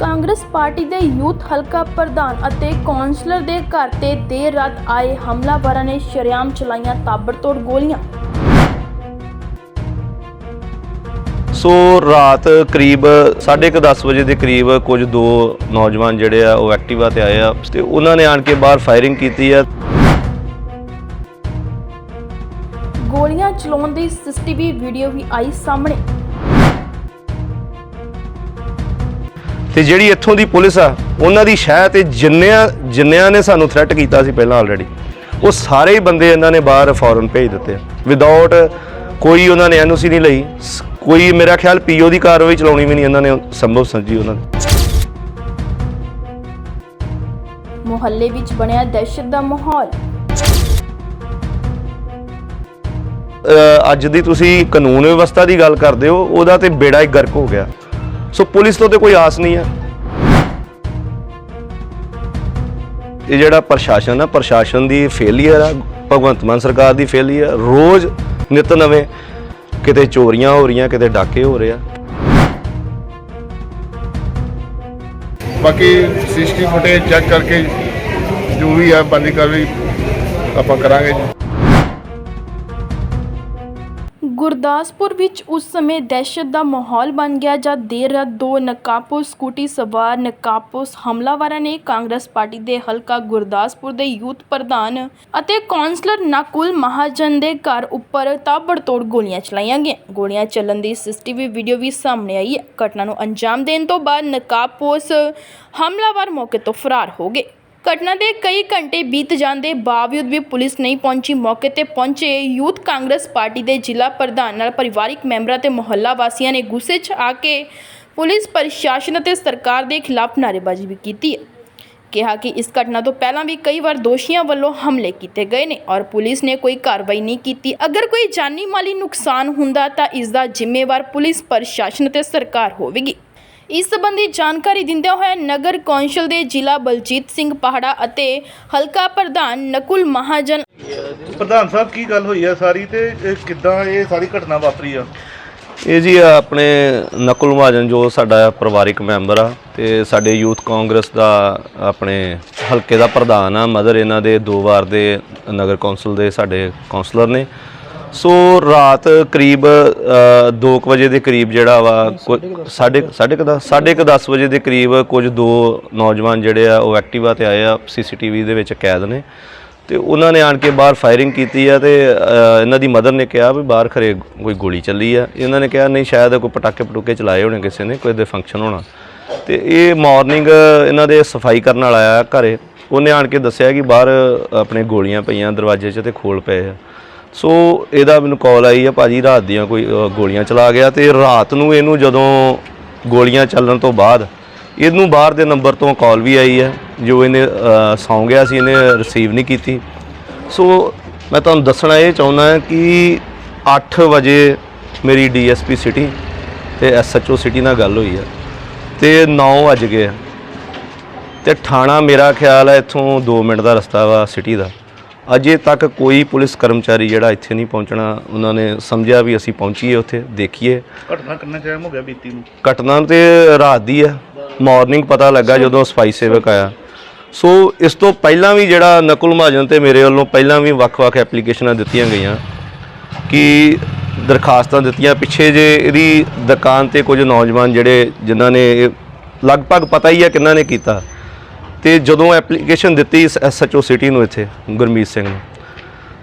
Congress party ਦੇ youth ਹਲਕਾ ਪ੍ਰਧਾਨ ਅਤੇ ਕੌਂਸਲਰ ਦੇ ਘਰ ਤੇ ਦੇਰ ਰਾਤ ਆਏ ਹਮਲਾਵਰਾਂ ਨੇ ਸ਼ਰੇਆਮ ਚਲਾਈਆਂ ਤਾਬੜਤੋੜ ਗੋਲੀਆਂ। ਸੋ ਰਾਤ ਕਰੀਬ 10:30 ਵਜੇ ਦੇ ਕਰੀਬ ਕੁਝ ਦੋ ਨੌਜਵਾਨ ਜਿਹੜੇ ਆ ਉਹ ਐਕਟਿਵਾ ਤੇ ਆਏ ਆ ਤੇ ਉਹਨਾਂ ਨੇ ਆਣ ਕੇ ਬਾਹਰ ਫਾਇਰਿੰਗ ਕੀਤੀ ਆ। ਗੋਲੀਆਂ ਚਲਾਉਣ ਦੀ ਸੀਸੀਟੀਵੀ ਵੀਡੀਓ ਵੀ ਆਈ ਸਾਹਮਣੇ। ਤੇ ਜਿਹੜੀ ਇੱਥੋਂ ਦੀ ਪੁਲਿਸ ਆ ਉਹਨਾਂ ਦੀ ਸ਼ਹਿ ਤੇ ਜਿੰਨਿਆਂ ਜਿੰਨਿਆਂ ਨੇ ਸਾਨੂੰ ਥ੍ਰੈਟ ਕੀਤਾ ਸੀ ਪਹਿਲਾਂ ਆਲਰੇਡੀ ਉਹ ਸਾਰੇ ਹੀ ਬੰਦੇ ਇਹਨਾਂ ਨੇ ਬਾਹਰ ਫੌਰਨ ਭੇਜ ਦਿੱਤੇ। ਵਿਦਆਊਟ ਕੋਈ ਉਹਨਾਂ ਨੇ ਐਨਓਸੀ ਨਹੀਂ ਲਈ ਕੋਈ ਮੇਰਾ ਖਿਆਲ ਪੀਓ ਦੀ ਕਾਰਵਾਈ ਚਲਾਉਣੀ ਵੀ ਨਹੀਂ ਇਹਨਾਂ ਨੇ ਸੰਭਵ ਸਮਝੀ ਉਹਨਾਂ ਨੇ। ਮੁਹੱਲੇ ਵਿੱਚ ਬਣਿਆ ਦਹਿਸ਼ਤ ਦਾ ਮਾਹੌਲ। ਅੱਜ ਦੀ ਤੁਸੀਂ ਕਾਨੂੰਨ ਵਿਵਸਥਾ ਦੀ ਗੱਲ ਕਰਦੇ ਹੋ ਉਹਦਾ ਤੇ ਬੇੜਾ ਹੀ ਗਰਕ ਹੋ ਗਿਆ। ਸੋ ਪੁਲਿਸ ਤੋਂ ਤੇ ਕੋਈ ਆਸ ਨਹੀਂ ਹੈ। ਇਹ ਜਿਹੜਾ ਪ੍ਰਸ਼ਾਸਨ ਆ, ਪ੍ਰਸ਼ਾਸਨ ਦੀ ਫੇਲੀਅਰ ਆ, ਭਗਵੰਤ ਮਾਨ ਸਰਕਾਰ ਦੀ ਫੇਲੀਅਰ ਰੋਜ਼ ਨਿਤ ਨਵੇਂ ਕਿਤੇ ਚੋਰੀਆਂ ਹੋ ਰਹੀਆਂ, ਕਿਤੇ ਡਾਕੇ ਹੋ ਰਹੇ ਆ। ਬਾਕੀ ਸੀਸੀਟੀਵੀ ਫੁਟੇਜ ਚੈੱਕ ਕਰਕੇ ਜੋ ਵੀ ਹੈ ਬੰਦੀ ਕਾਰਵਾਈ ਆਪਾਂ ਕਰਾਂਗੇ ਗੁਰਦਾਸਪੁਰ ਵਿੱਚ ਉਸ ਸਮੇਂ ਦਹਿਸ਼ਤ ਦਾ ਮਾਹੌਲ ਬਣ ਗਿਆ ਜਦ ਦੇਰ ਰਾਤ ਦੋ ਨਕਾਬਪੋਸ਼ ਸਕੂਟੀ ਸਵਾਰ ਨਕਾਬਪੋਸ਼ ਹਮਲਾਵਰਾਂ ਨੇ ਕਾਂਗਰਸ ਪਾਰਟੀ ਦੇ ਹਲਕਾ ਗੁਰਦਾਸਪੁਰ ਦੇ ਯੂਥ ਪ੍ਰਧਾਨ ਅਤੇ ਕੌਂਸਲਰ ਨਕੁਲ ਮਹਾਜਨ ਦੇ ਘਰ ਉੱਪਰ ਤਾਬੜਤੋੜ ਗੋਲੀਆਂ ਚਲਾਈਆਂ ਗਈਆਂ। ਗੋਲੀਆਂ ਚੱਲਣ ਦੀ ਸੀਸੀਟੀਵੀ ਵੀਡੀਓ ਵੀ ਸਾਹਮਣੇ ਆਈ ਹੈ। ਘਟਨਾ ਨੂੰ ਅੰਜਾਮ ਦੇਣ ਤੋਂ ਬਾਅਦ ਨਕਾਬਪੋਸ਼ ਹਮਲਾਵਰ ਮੌਕੇ ਤੋਂ ਫਰਾਰ ਹੋ ਗਏ। ਘਟਨਾ ਦੇ ਕਈ ਘੰਟੇ ਬੀਤ ਜਾਣ ਦੇ ਬਾਵਜੂਦ ਵੀ ਪੁਲਿਸ ਨਹੀਂ ਪਹੁੰਚੀ, ਮੌਕੇ ਤੇ ਪਹੁੰਚੇ ਯੂਥ ਕਾਂਗਰਸ ਪਾਰਟੀ ਦੇ ਜ਼ਿਲ੍ਹਾ ਪ੍ਰਧਾਨ ਨਾਲ ਪਰਿਵਾਰਿਕ ਮੈਂਬਰਾਂ ਤੇ ਮੁਹੱਲਾ ਵਾਸੀਆਂ ਨੇ ਗੁੱਸੇ 'ਚ ਆ ਕੇ ਪੁਲਿਸ ਪ੍ਰਸ਼ਾਸਨ ਅਤੇ ਸਰਕਾਰ ਦੇ ਖਿਲਾਫ ਨਾਅਰੇਬਾਜ਼ੀ ਵੀ ਕੀਤੀ। ਹੈ ਕਿਹਾ ਕਿ ਇਸ ਘਟਨਾ ਤੋਂ ਪਹਿਲਾਂ ਵੀ ਕਈ ਵਾਰ ਦੋਸ਼ੀਆਂ ਵੱਲੋਂ ਹਮਲੇ ਕੀਤੇ ਗਏ ਨੇ ਔਰ ਪੁਲਿਸ ਨੇ ਕੋਈ ਕਾਰਵਾਈ ਨਹੀਂ ਕੀਤੀ। ਅਗਰ ਕੋਈ ਜਾਨੀ ਮਾਲੀ ਨੁਕਸਾਨ ਹੁੰਦਾ ਤਾਂ ਇਸ ਦਾ ਜ਼ਿੰਮੇਵਾਰ ਪੁਲਿਸ, ਪ੍ਰਸ਼ਾਸਨ ਅਤੇ ਸਰਕਾਰ ਹੋਵੇਗੀ। ਇਸ ਸੰਬੰਧੀ ਜਾਣਕਾਰੀ ਦਿੰਦਿਆਂ ਹੋਇਆ ਨਗਰ ਕੌਂਸਲ ਦੇ ਜ਼ਿਲ੍ਹਾ ਬਲਜੀਤ ਸਿੰਘ ਪਹਾੜਾ ਅਤੇ ਹਲਕਾ ਪ੍ਰਧਾਨ ਨਕੁਲ ਮਹਾਜਨ ਪ੍ਰਧਾਨ ਸਾਹਿਬ ਕੀ ਗੱਲ ਹੋਈ ਆ ਸਾਰੀ ਤੇ ਇਹ ਕਿੱਦਾਂ ਇਹ ਸਾਰੀ ਘਟਨਾ ਵਾਪਰੀ ਆ? ਇਹ ਜੀ ਆਪਣੇ ਨਕੁਲ ਮਹਾਜਨ ਜੋ ਸਾਡਾ ਪਰਿਵਾਰਿਕ ਮੈਂਬਰ ਆ ਤੇ ਸਾਡੇ ਯੂਥ ਕਾਂਗਰਸ ਦਾ ਆਪਣੇ ਹਲਕੇ ਦਾ ਪ੍ਰਧਾਨ ਆ। ਮਦਰ ਇਹਨਾਂ ਦੇ ਦੋ ਵਾਰ ਦੇ ਨਗਰ ਕੌਂਸਲ ਦੇ ਸਾਡੇ ਕਾਉਂਸਲਰ ਨੇ ਸੋ ਰਾਤ ਕਰੀਬ 2 ਵਜੇ ਦੇ ਕਰੀਬ ਜਿਹੜਾ ਵਾ, ਕੁ- ਸਾਢੇ ਸਾਢੇ ਕੁ ਦਸ- ਸਾਢੇ ਕੁ 10 ਵਜੇ ਦੇ ਕਰੀਬ ਕੁਝ ਦੋ ਨੌਜਵਾਨ ਜਿਹੜੇ ਆ, ਉਹ ਐਕਟਿਵਾ ਤੇ ਆਏ ਆ, ਸੀਸੀਟੀਵੀ ਦੇ ਵਿੱਚ ਕੈਦ ਨੇ। ਤੇ ਉਹਨਾਂ ਨੇ ਆਣ ਕੇ ਬਾਹਰ ਫਾਇਰਿੰਗ ਕੀਤੀ ਆ ਤੇ ਇਹਨਾਂ ਦੀ ਮਦਰ ਨੇ ਕਿਹਾ ਵੀ ਬਾਹਰ ਖਰੇ ਕੋਈ ਗੋਲੀ ਚੱਲੀ ਆ। ਇਹਨਾਂ ਨੇ ਕਿਹਾ, ਨਹੀਂ, ਸ਼ਾਇਦ ਕੋਈ ਪਟਾਕੇ ਪਟੂਕੇ ਚਲਾਏ ਹੋਣੇ ਕਿਸੇ ਨੇ, ਕੋਈ ਦੇ ਫੰਕਸ਼ਨ ਹੋਣਾ। ਤੇ ਇਹ ਮਾਰਨਿੰਗ ਇਹਨਾਂ ਦੇ ਸਫ਼ਾਈ ਕਰਨ ਵਾਲਾ ਆਇਆ ਘਰੇ। ਉਹਨੇ ਆਣ ਕੇ ਦੱਸਿਆ ਕਿ ਬਾਹਰ ਆਪਣੇ ਗੋਲੀਆਂ ਪਈਆਂ ਦਰਵਾਜ਼ੇ 'ਚ ਤੇ ਖੋਲ ਪਏ ਆ। ਸੋ ਇਹਦਾ ਮੈਨੂੰ ਕਾਲ ਆਈ ਆ ਭਾਜੀ ਰਾਤ ਦੀਆਂ ਕੋਈ ਅ, ਗੋਲੀਆਂ ਚਲਾ ਗਿਆ ਤੇ ਰਾਤ ਨੂੰ ਇਹਨੂੰ ਜਦੋਂ ਗੋਲੀਆਂ ਚੱਲਣ ਤੋਂ ਬਾਅਦ ਇਹਨੂੰ ਬਾਹਰ ਦੇ ਨੰਬਰ ਤੋਂ ਕਾਲ ਵੀ ਆਈ ਹੈ ਜੋ ਇਹਨੇ ਅ, ਸੌਂ ਗਿਆ ਸੀ ਇਹਨੇ ਰਿਸੀਵ ਨਹੀਂ ਕੀਤੀ ਸੋ ਮੈਂ ਤੁਹਾਨੂੰ ਦੱਸਣਾ ਇਹ ਚਾਹੁੰਦਾ ਕਿ 8 ਵਜੇ ਮੇਰੀ ਡੀਐਸਪੀ ਸਿਟੀ ਤੇ ਐਸਐਚਓ ਸਿਟੀ ਨਾਲ ਗੱਲ ਹੋਈ ਹੈ ਤੇ 9 ਵੱਜ ਗਏ ਆ। ਤੇ ਥਾਣਾ ਮੇਰਾ ਖਿਆਲ ਹੈ ਇੱਥੋਂ 2 ਮਿੰਟ ਦਾ ਰਸਤਾ ਵਾ ਸਿਟੀ ਦਾ ਅਜੇ ਤੱਕ ਕੋਈ ਪੁਲਿਸ ਕਰਮਚਾਰੀ ਜਿਹੜਾ ਇੱਥੇ ਨਹੀਂ ਪਹੁੰਚਣਾ ਉਹਨਾਂ ਨੇ ਸਮਝਿਆ ਵੀ ਅਸੀਂ ਪਹੁੰਚੀਏ ਉੱਥੇ ਦੇਖੀਏ। ਘਟਨਾ ਕਿੰਨਾ ਟਾਈਮ ਹੋ ਗਿਆ ਬੀਤੀ ਨੂੰ? ਘਟਨਾ ਤੇ ਰਾਤ ਦੀ ਹੈ। ਮਾਰਨਿੰਗ ਪਤਾ ਲੱਗਾ ਜਦੋਂ ਸਫ਼ਾਈ ਸੇਵਕ ਆਇਆ। ਸੋ ਇਸ ਤੋਂ ਪਹਿਲਾਂ ਵੀ ਜਿਹੜਾ ਨਕੁਲ ਮਹਾਜਨ ਤੇ ਮੇਰੇ ਵੱਲੋਂ ਪਹਿਲਾਂ ਵੀ ਵੱਖ-ਵੱਖ ਐਪਲੀਕੇਸ਼ਨਾਂ ਦਿੱਤੀਆਂ ਗਈਆਂ ਕਿ ਦਰਖਾਸਤਾਂ ਦਿੱਤੀਆਂ। ਪਿੱਛੇ ਜੇ ਇਹਦੀ ਦੁਕਾਨ ਤੇ ਕੁਝ ਨੌਜਵਾਨ ਜਿਹੜੇ ਜਿਨ੍ਹਾਂ ਨੇ ਲਗਭਗ ਪਤਾ ਹੀ ਹੈ ਕਿੰਨਾਂ ਨੇ ਕੀਤਾ। ਤੇ ਜਦੋਂ ਐਪਲੀਕੇਸ਼ਨ ਦਿੱਤੀ ਐਸਐਚਓ ਸਿਟੀ ਨੂੰ ਇੱਥੇ ਗੁਰਮੀਤ ਸਿੰਘ ਨੂੰ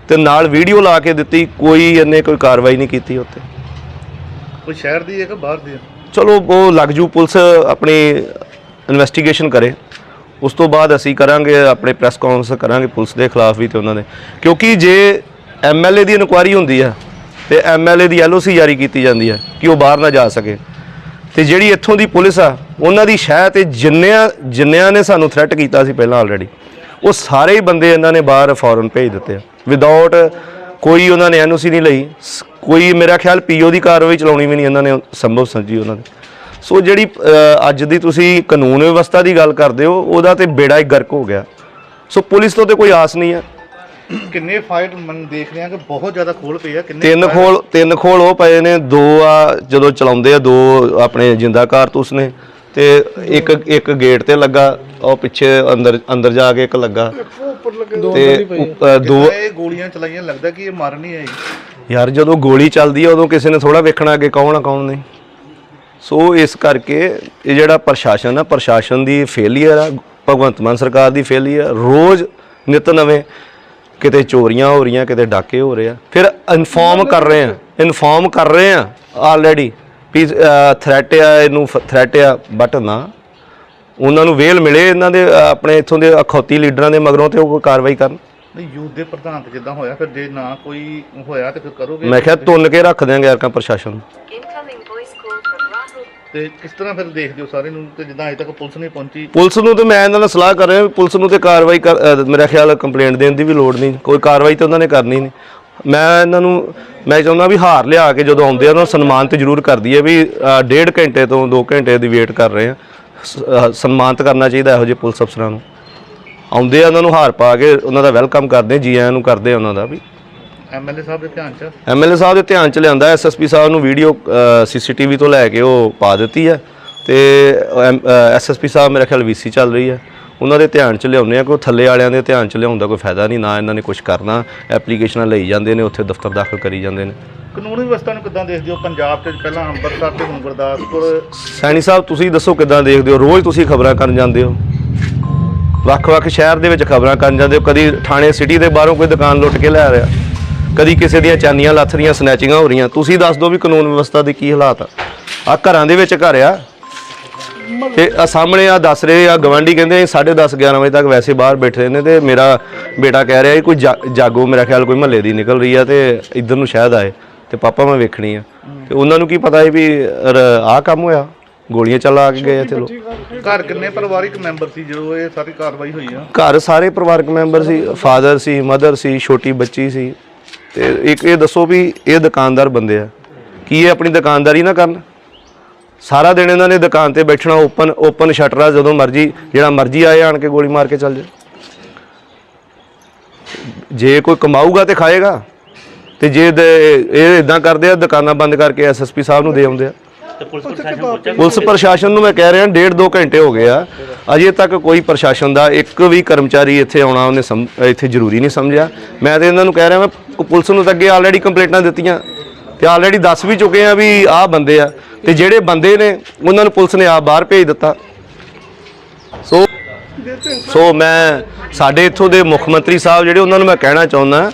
ਤੇ ਨਾਲ ਵੀਡੀਓ ਲਾ ਕੇ ਦਿੱਤੀ ਕੋਈ ਇਹਨੇ ਕੋਈ ਕਾਰਵਾਈ ਨਹੀਂ ਕੀਤੀ ਉੱਤੇ ਕੋਈ ਸ਼ਹਿਰ ਦੀ ਹੈ ਕਿ ਬਾਹਰ ਦੀ ਹੈ? ਚਲੋ ਉਹ ਲੱਗ ਜੂ ਪੁਲਿਸ ਆਪਣੀ ਇਨਵੈਸਟੀਗੇਸ਼ਨ ਕਰੇ। ਉਸ ਤੋਂ ਬਾਅਦ ਅਸੀਂ ਕਰਾਂਗੇ ਆਪਣੇ ਪ੍ਰੈਸ ਕਾਨਫਰੰਸ ਕਰਾਂਗੇ ਪੁਲਿਸ ਦੇ ਖਿਲਾਫ ਵੀ ਤੇ ਉਹਨਾਂ ਦੇ। ਕਿਉਂਕਿ ਜੇ ਐਮਐਲਏ ਦੀ ਇਨਕੁਆਇਰੀ ਹੁੰਦੀ ਹੈ ਤੇ ਐਮਐਲਏ ਦੀ ਐਲਓਸੀ ਜਾਰੀ ਕੀਤੀ ਜਾਂਦੀ ਹੈ ਕਿ ਉਹ ਬਾਹਰ ਨਾ ਜਾ ਸਕੇ। ਤੇ ਜਿਹੜੀ ਇੱਥੋਂ ਦੀ ਪੁਲਿਸ ਆ, ਉਹਨਾਂ ਦੀ ਸ਼ਹਿ ਤੇ ਜਿੰਨਿਆਂ ਜਿੰਨਿਆਂ ਨੇ ਸਾਨੂੰ ਥ੍ਰੈਟ ਕੀਤਾ ਸੀ ਪਹਿਲਾਂ ਆਲਰੇਡੀ ਉਹ ਸਾਰੇ ਹੀ ਬੰਦੇ ਇਹਨਾਂ ਨੇ ਬਾਹਰ ਫੌਰਨ ਭੇਜ ਦਿੱਤੇ ਆ। ਵਿਦਆਊਟ ਕੋਈ ਉਹਨਾਂ ਨੇ ਐਨਓਸੀ ਨਹੀਂ ਲਈ, ਸ- ਕੋਈ ਮੇਰਾ ਖਿਆਲ ਪੀਓ ਦੀ ਕਾਰਵਾਈ ਚਲਾਉਣੀ ਵੀ ਨਹੀਂ ਇਹਨਾਂ ਨੇ, ਸੰਭਵ ਸਮਝੀ ਉਹਨਾਂ ਨੇ। ਸੋ ਜਿਹੜੀ ਅੱਜ ਦੀ ਤੁਸੀਂ ਕਾਨੂੰਨ ਵਿਵਸਥਾ ਦੀ ਗੱਲ ਕਰਦੇ ਹੋ, ਉਹਦਾ ਤੇ ਬੇੜਾ ਹੀ ਗਰਕ ਹੋ ਗਿਆ। ਸੋ ਪੁਲਿਸ ਤੋਂ ਤੇ ਕੋਈ ਆਸ ਨਹੀਂ ਹੈ ਕਿੰਨੇ ਫਾਈਟ ਮਨ ਦੇਖ ਰਹੇ ਆ ਕਿ ਬਹੁਤ ਜ਼ਿਆਦਾ ਖੋਲ ਪਈ ਆ ਕਿੰਨੇ ਤਿੰਨ fire- ਖੋਲ ਤਿੰਨ ਖੋਲ ਉਹ ਪਏ ਨੇ ਦੋ ਆ ਜਦੋਂ ਚਲਾਉਂਦੇ ਆ ਦੋ ਆਪਣੇ ਜਿੰਦਾ ਕਾਰਤੂਸ ਨੇ ਤੇ ਇੱਕ ਇੱਕ ਗੇਟ ਤੇ ਲੱਗਾ ਉਹ ਪਿੱਛੇ ਅੰਦਰ ਅੰਦਰ ਜਾ ਕੇ ਇੱਕ ਲੱਗਾ। ਤੇ ਦੋ ਇਹ ਗੋਲੀਆਂ ਚਲਾਈਆਂ ਲੱਗਦਾ ਕਿ ਇਹ ਮਰ ਨਹੀਂ ਆਈ? ਯਾਰ ਜਦੋਂ ਗੋਲੀ ਚੱਲਦੀ ਆ ਉਦੋਂ ਕਿਸੇ ਨੇ ਥੋੜਾ ਵੇਖਣਾ ਅੱਗੇ ਕੌਣ ਆ ਕੌਣ ਨਹੀਂ। ਸੋ ਇਸ ਕਰਕੇ ਇਹ ਜਿਹੜਾ ਪ੍ਰਸ਼ਾਸਨ ਆ ਪ੍ਰਸ਼ਾਸਨ ਦੀ ਫੇਲੀਅਰ ਆ ਭਗਵੰਤ ਮਾਨ ਸਰਕਾਰ ਦੀ ਫੇਲੀਅਰ ਰੋਜ਼ ਨਿਤ ਨਵੇਂ ਕਿਤੇ ਚੋਰੀਆਂ ਹੋ ਰਹੀਆਂ ਕਿਤੇ ਡਾਕੇ ਹੋ ਰਹੇ ਆ। ਫਿਰ ਇਨਫੋਰਮ ਕਰ ਰਹੇ ਆ ਇਨਫੋਰਮ ਕਰ ਰਹੇ ਆ ਆਲਰੇਡੀ ਵੀ ਥ੍ਰੈਟ ਆ ਇਹਨੂੰ ਥ੍ਰੈਟ ਆ ਬਟ ਨਾ। ਉਹਨਾਂ ਨੂੰ ਵੇਲ ਮਿਲੇ ਇਹਨਾਂ ਦੇ ਆਪਣੇ ਇੱਥੋਂ ਦੇ ਅਖੌਤੀ ਲੀਡਰਾਂ ਦੇ ਮਗਰੋਂ ਤੇ ਉਹ ਕੋਈ ਕਾਰਵਾਈ ਕਰਨ। ਨਹੀਂ ਯੂਥ ਦੇ ਪ੍ਰਧਾਨ ਤੇ ਜਿੱਦਾਂ ਹੋਇਆ ਫਿਰ ਜੇ ਨਾ ਕੋਈ ਹੋਇਆ ਤੇ ਫਿਰ ਕਰੋਗੇ? ਮੈਂ ਕਿਹਾ ਤੁੰਨ ਕੇ ਰੱਖ ਦਿਆਂਗੇ ਯਾਰ ਕਾ ਪ੍ਰਸ਼ਾਸਨ ਨੂੰ। ਤੇ ਕਿਸ ਤਰ੍ਹਾਂ ਫਿਰ ਦੇਖਦੇ ਹੋ ਸਾਰੇ ਨੂੰ ਤੇ ਜਿੱਦਾਂ ਅਜੇ ਤੱਕ ਪੁਲਿਸ ਨਹੀਂ ਪਹੁੰਚੀ। ਪੁਲਿਸ ਨੂੰ ਤੇ ਮੈਂ ਇਹਨਾਂ ਨਾਲ ਸਲਾਹ ਕਰ ਰਿਹਾ ਵੀ ਪੁਲਿਸ ਨੂੰ ਤੇ ਕਾਰਵਾਈ ਕਰ ਅ, ਮੇਰਾ ਖਿਆਲ ਕੰਪਲੇਂਟ ਦੇਣ ਦੀ ਵੀ ਲੋੜ ਨਹੀਂ। ਕੋਈ ਕਾਰਵਾਈ ਤੇ ਉਹਨਾਂ ਨੇ ਕਰਨੀ ਨਹੀਂ। ਮੈਂ ਇਹਨਾਂ ਨੂੰ ਮੈਂ ਚਾਹੁੰਦਾ ਵੀ ਹਾਰ ਲਿਆ ਕੇ ਜਦੋਂ ਆਉਂਦੇ ਆ ਉਹਨਾਂ ਨੂੰ ਸਨਮਾਨਿਤ ਜ਼ਰੂਰ ਕਰਦੀ ਹੈ ਵੀ ਅ, ਡੇਢ ਘੰਟੇ ਤੋਂ 2 ਘੰਟੇ ਦੀ ਵੇਟ ਕਰ ਰਹੇ ਆ। ਸ- ਅ, ਸਨਮਾਨਿਤ ਕਰਨਾ ਚਾਹੀਦਾ ਇਹੋ ਜਿਹੇ ਪੁਲਿਸ ਅਫਸਰਾਂ ਨੂੰ। ਆਉਂਦੇ ਆ ਉਹਨਾਂ ਨੂੰ ਹਾਰ ਪਾ ਕੇ ਉਹਨਾਂ ਦਾ ਵੈਲਕਮ ਕਰਦੇ ਜੀ ਆਇਆਂ ਨੂੰ ਕਰਦੇ ਆ ਉਹਨਾਂ ਦਾ ਵੀ। ਐਮਐਲਏ ਸਾਹਿਬ ਦੇ ਧਿਆਨ ਚ? ਐਮਐਲਏ ਸਾਹਿਬ ਦੇ ਧਿਆਨ ਚ ਲਿਆਂਦਾ ਐਸਐਸਪੀ ਸਾਹਿਬ ਨੂੰ ਵੀਡੀਓ ਸੀਸੀਟੀਵੀ ਤੋਂ ਲੈ ਕੇ ਉਹ ਪਾ ਦਿੱਤੀ ਹੈ। ਤੇ ਐਸਐਸਪੀ ਸਾਹਿਬ ਮੇਰੇ ਖਿਆਲ ਵੀਸੀ ਚੱਲ ਰਹੀ ਹੈ। ਉਹਨਾਂ ਦੇ ਧਿਆਨ ਚ ਲਿਆਉਂਦੇ ਆ ਕਿ ਉਹ ਥੱਲੇ ਵਾਲਿਆਂ ਦੇ ਧਿਆਨ ਚ ਲਿਆਉਣ ਦਾ ਕੋਈ ਫਾਇਦਾ ਨਹੀਂ ਨਾ ਇਹਨਾਂ ਨੇ ਕੁਝ ਕਰਨਾ। ਐਪਲੀਕੇਸ਼ਨਾਂ ਲਈ ਜਾਂਦੇ ਨੇ ਉੱਥੇ ਦਫ਼ਤਰ ਦਾਖਲ ਕਰੀ ਜਾਂਦੇ ਨੇ। ਕਾਨੂੰਨੀ ਵਿਵਸਥਾ ਨੂੰ ਕਿੱਦਾਂ ਦੇਖਦੇ ਹੋ? ਪੰਜਾਬ ਚ ਪਹਿਲਾਂ ਅੰਮ੍ਰਿਤਸਰ ਤੇ ਹੁਣ ਗੁਰਦਾਸਪੁਰ। ਸੈਣੀ ਸਾਹਿਬ ਤੁਸੀਂ ਦੱਸੋ ਕਿੱਦਾਂ ਦੇਖਦੇ ਹੋ? ਰੋਜ਼ ਤੁਸੀਂ ਖਬਰਾਂ ਕਰਨ ਜਾਂਦੇ ਹੋ? ਵੱਖ-ਵੱਖ ਸ਼ਹਿਰ ਦੇ ਵਿੱਚ ਖਬਰਾਂ ਕਰਨ ਜਾਂਦੇ ਹੋ? ਕਦੀ ਥਾਣੇ ਸਿਟੀ ਦੇ ਬਾਹਰੋਂ ਕੋਈ ਦੁਕਾਨ ਲੁੱਟ ਕੇ ਲੈ ਰਿਹਾ? ਕਦੀ ਕਿਸੇ ਦੀਆਂ ਚਾਨੀਆਂ ਲੱਥ ਰਹੀਆਂ ਸਨੈਚਿੰਗਾਂ ਹੋ ਰਹੀਆਂ। ਤੁਸੀਂ ਦੱਸ ਦਿਓ ਵੀ ਕਾਨੂੰਨ ਵਿਵਸਥਾ ਦੇ ਕੀ ਹਾਲਾਤ ਆ। ਆ ਘਰਾਂ ਦੇ ਵਿੱਚ ਘਰ ਆ। ਤੇ ਆ ਸਾਹਮਣੇ ਆ ਦੱਸ ਰਹੇ ਆ ਗਵਾਂਢੀ ਕਹਿੰਦੇ 10:30 11 ਵਜੇ ਤੱਕ ਵੈਸੇ ਬਾਹਰ ਬੈਠੇ ਨੇ ਤੇ ਮੇਰਾ ਬੇਟਾ ਕਹਿ ਰਿਹਾ ਕੋਈ ਜਾਗੋ ਮੇਰਾ ਖਿਆਲ ਕੋਈ ਮਹੱਲੇ ਦੀ ਨਿਕਲ ਰਹੀ ਆ ਤੇ ਇੱਧਰ ਨੂੰ ਸ਼ਾਇਦ ਆਏ। ਤੇ ਪਾਪਾ ਮੈਂ ਵੇਖਣੀ ਆ। ਤੇ ਉਹਨਾਂ ਨੂੰ ਕੀ ਪਤਾ ਹੈ ਵੀ ਆਹ ਕੰਮ ਹੋਇਆ? ਗੋਲੀਆਂ ਚਲਾ ਕੇ ਗਏ ਆ ਚਲੋ ਘਰ ਕਿੰਨੇ ਪਰਿਵਾਰਿਕ ਮੈਂਬਰ ਸੀ ਜਦੋਂ ਇਹ ਸਾਰੀ ਕਾਰਵਾਈ ਹੋਈ ਆ? ਘਰ ਸਾਰੇ ਪਰਿਵਾਰਕ ਮੈਂਬਰ ਸੀ। ਫਾਦਰ ਸੀ ਮਦਰ ਸੀ ਛੋਟੀ ਬੱਚੀ ਸੀ। ਤੇ ਇੱਕ ਇਹ ਦੱਸੋ ਵੀ ਇਹ ਦੁਕਾਨਦਾਰ ਬੰਦੇ ਆ। ਕੀ ਇਹ ਆਪਣੀ ਦੁਕਾਨਦਾਰੀ ਨਾ ਕਰਨ? ਸਾਰਾ ਦਿਨ ਇਹਨਾਂ ਨੇ ਦੁਕਾਨ ਤੇ ਬੈਠਣਾ ਓਪਨ ਓਪਨ ਸ਼ਟਰ ਆ ਜਦੋਂ ਮਰਜ਼ੀ ਜਿਹੜਾ ਮਰਜ਼ੀ ਆਏ ਆਣ ਕੇ ਗੋਲੀ ਮਾਰ ਕੇ ਚੱਲ ਜਾਏ ਜੇ ਕੋਈ ਕਮਾਊਗਾ ਤੇ ਖਾਏਗਾ। ਤੇ ਜੇ ਇਹ ਇਦਾਂ ਕਰਦੇ ਆ ਦੁਕਾਨਾਂ ਬੰਦ ਕਰਕੇ ਐਸਐਸਪੀ ਸਾਹਿਬ ਨੂੰ ਦੇ ਆਉਂਦੇ ਆ। ਪੁਲਿਸ ਪ੍ਰਸ਼ਾਸਨ ਨੂੰ ਮੈਂ ਕਹਿ ਰਿਹਾ ਡੇਢ ਦੋ ਘੰਟੇ ਹੋ ਗਏ ਆ। ਅਜੇ ਤੱਕ ਕੋਈ ਪ੍ਰਸ਼ਾਸਨ ਦਾ ਇੱਕ ਵੀ ਕਰਮਚਾਰੀ ਇੱਥੇ ਆਉਣਾ ਉਹਨੇ ਸਮ- ਇੱਥੇ ਜ਼ਰੂਰੀ ਨਹੀਂ ਸਮਝਿਆ। ਮੈਂ ਤੇ ਇਹਨਾਂ ਨੂੰ ਕਹਿ ਰਿਹਾ ਮੈਂ ਪ- ਪੁਲਿਸ ਨੂੰ ਤਾਂ ਅੱਗੇ ਆਲਰੇਡੀ ਕੰਪਲੇਂਟਾਂ ਦਿੱਤੀਆਂ ਤੇ ਆਲਰੇਡੀ ਦੱਸ ਵੀ ਚੁੱਕੇ ਆ ਵੀ ਆਹ ਬੰਦੇ ਆ ਤੇ ਜਿਹੜੇ ਬੰਦੇ ਨੇ ਉਹਨਾਂ ਨੂੰ ਪੁਲਿਸ ਨੇ ਆਪ ਬਾਹਰ ਭੇਜ ਦਿੱਤਾ। ਸੋ ਸੋ ਮੈਂ ਸਾਡੇ ਇੱਥੋਂ ਦੇ ਮੁੱਖ ਮੰਤਰੀ ਸਾਹਿਬ ਜਿਹੜੇ ਉਹਨਾਂ ਨੂੰ ਮੈਂ ਕਹਿਣਾ ਚਾਹੁੰਦਾ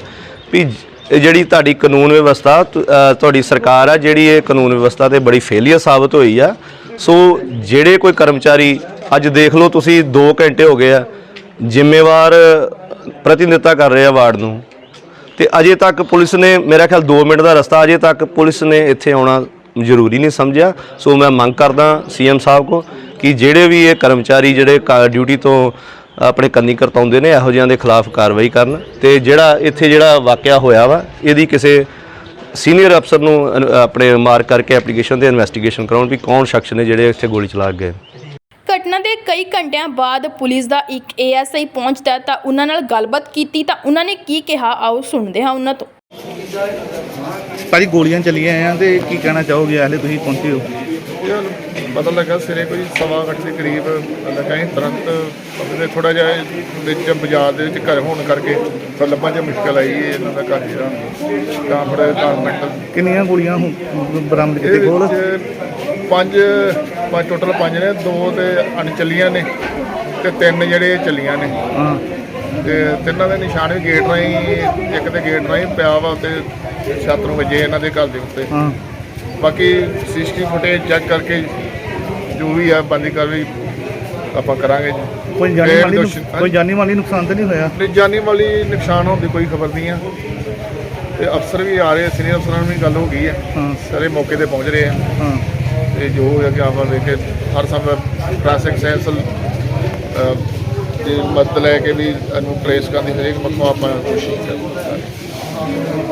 ਵੀ ਇਹ ਜਿਹੜੀ ਤੁਹਾਡੀ ਕਾਨੂੰਨ ਵਿਵਸਥਾ ਤੁਹਾਡੀ ਸਰਕਾਰ ਆ ਜਿਹੜੀ ਇਹ ਕਾਨੂੰਨ ਵਿਵਸਥਾ ਤੇ ਬੜੀ ਫੇਲੀਅਰ ਸਾਬਤ ਹੋਈ ਆ। ਸੋ ਜਿਹੜੇ ਕੋਈ ਕਰਮਚਾਰੀ ਅੱਜ ਦੇਖ ਲਓ ਤੁਸੀਂ 2 ਘੰਟੇ ਹੋ ਗਏ ਆ, ਜ਼ਿੰਮੇਵਾਰ ਪ੍ਰਤੀਨਿਧਤਾ ਕਰ ਰਹੇ ਆ ਵਾਰਡ ਨੂੰ। ਤੇ ਅਜੇ ਤੱਕ ਪੁਲਿਸ ਨੇ, ਮੇਰਾ ਖਿਆਲ 2 ਮਿੰਟ ਦਾ ਰਸਤਾ ਅਜੇ ਤੱਕ ਪੁਲਿਸ ਨੇ ਇੱਥੇ ਆਉਣਾ ਜ਼ਰੂਰੀ ਨਹੀਂ ਸਮਝਿਆ। ਸੋ ਮੈਂ ਮੰਗ ਕਰਦਾ ਸੀਐਮ ਸਾਹਿਬ ਕੋ ਕਿ ਜਿਹੜੇ ਵੀ ਇਹ ਕਰਮਚਾਰੀ ਜਿਹੜੇ ਕਾ- ਡਿਊਟੀ ਤੋਂ ਆਪਣੇ ਕੰਨੀ ਕਰਤਾਉਂਦੇ ਨੇ, ਇਹੋ ਜਿਹਿਆਂ ਦੇ ਖਿਲਾਫ ਕਾਰਵਾਈ ਕਰਨ ਤੇ ਜਿਹੜਾ ਇੱਥੇ ਜਿਹੜਾ ਵਾਕਿਆ ਹੋਇਆ ਵਾ, ਇਹਦੀ ਕਿਸੇ ਸੀਨੀਅਰ ਅਫਸਰ ਨੂੰ ਆਪਣੇ ਮਾਰ ਕਰਕੇ ਐਪਲੀਕੇਸ਼ਨ ਤੇ ਇਨਵੈਸਟੀਗੇਸ਼ਨ ਕਰਾਉਣ ਵੀ ਕੌਣ ਸ਼ਖਸ ਨੇ ਜਿਹੜੇ ਇੱਥੇ ਗੋਲੀ ਚਲਾ ਕੇ ਗਏ ਘਟਨਾ ਦੇ ਕਈ ਘੰਟਿਆਂ ਬਾਅਦ ਪੁਲਿਸ ਦਾ ਇੱਕ ਏਐਸਆਈ ਪਹੁੰਚਦਾ ਤਾਂ ਉਹਨਾਂ ਨਾਲ ਗੱਲਬਾਤ ਕੀਤੀ ਤਾਂ ਉਹਨਾਂ ਨੇ ਕੀ ਕਿਹਾ? ਆਓ ਸੁਣਦੇ ਹਾਂ ਉਹਨਾਂ ਤੋਂ। ਭਾਜੀ ਗੋਲੀਆਂ ਚੱਲੀਆਂ ਆ ਤੇ ਕੀ ਕਹਿਣਾ ਚਾਹੋਗੇ? ਹਲੇ ਤੁਸੀਂ ਪਹੁੰਚੇ ਹੋ। ਪਤਾ ਲੱਗਾ ਸਿਰੇ ਕੋਈ ਸਵਾ ਅੱਠ ਦੇ ਕਰੀਬ ਲੱਗਾ ਸੀ ਤੁਰੰਤ ਆਪਣੇ ਥੋੜਾ ਜਿਹਾ ਵਿੱਚ ਬਾਜ਼ਾਰ ਦੇ ਵਿੱਚ ਘਰ ਹੋਣ ਕਰਕੇ ਫਿਰ ਲੱਭਾਂ 'ਚ ਮੁਸ਼ਕਲ ਆਈ ਇਹਨਾਂ ਦਾ ਘਰ ਜਿਹੜਾ। ਤਾਂ ਥੋੜਾ ਜਿਹਾ ਮਿੰਟ ਕਿੰਨੀਆਂ ਗੋਲੀਆਂ ਹੁਣ ਬਰਾਮਦ ਕੀਤੇ ਕੋਲ ਪੰਜ ਪੰਜ ਟੋਟਲ ਪੰਜ ਨੇ ਦੋ ਤੇ ਅਣਚੱਲੀਆਂ ਨੇ ਤੇ ਤਿੰਨ ਜਿਹੜੇ ਚੱਲੀਆਂ ਨੇ। ਹਾਂ। ਤੇ ਤਿੰਨਾਂ ਦੇ ਨਿਸ਼ਾਨ ਵੀ ਗੇਟ ਰਾਹੀਂ ਇੱਕ ਤੇ ਗੇਟ ਰਾਹੀਂ ਪਿਆ ਵਾ ਤੇ ਛੱਤ ਨੂੰ ਵੱਜੇ ਇਹਨਾਂ ਦੇ ਘਰ ਦੇ ਉੱਤੇ। ਹਾਂ। ਬਾਕੀ ਸੀਸੀਟੀਵੀ ਫੁਟੇਜ ਚੈੱਕ ਕਰਕੇ ਜੋ ਵੀ ਆ ਬੰਦੀ ਕਾਰਵਾਈ ਆਪਾਂ ਕਰਾਂਗੇ ਜੀ। ਕੋਈ ਜਾਨੀ ਤੇ ਮਾਲੀ ਕੋਈ ਜਾਨੀ ਮਾਲੀ ਨੁਕਸਾਨ ਤਾਂ ਨਹੀਂ ਹੋਇਆ? ਨਹੀਂ ਜਾਨੀ ਵਾਲੀ ਨੁਕਸਾਨ ਹੋਣ ਦੀ ਕੋਈ ਖਬਰ ਨਹੀਂ ਆ। ਤੇ ਅਫਸਰ ਵੀ ਆ ਰਹੇ ਸੀਨੀਅਰ ਅਫਸਰਾਂ ਨਾਲ ਵੀ ਗੱਲ ਹੋ ਗਈ ਹੈ ਹਾਂ। ਸਾਰੇ ਮੌਕੇ ਤੇ ਪਹੁੰਚ ਰਹੇ ਆ। ਹਾਂ। ਤੇ ਜੋ ਹੈ ਕਿ ਆਪਾਂ ਵੇਖ ਹਰ ਸਮੇਂ ਟ੍ਰੈਫਿਕ ਸੈਂਸਲ ਦੀ ਮਦਦ ਲੈ ਕੇ ਵੀ ਇਹਨੂੰ ਟ੍ਰੇਸ ਕਰਨ ਦੀ ਹਰੇਕ ਪੱਖੋਂ ਆਪਾਂ ਕੋਸ਼ਿਸ਼ ਕਰਾਂਗੇ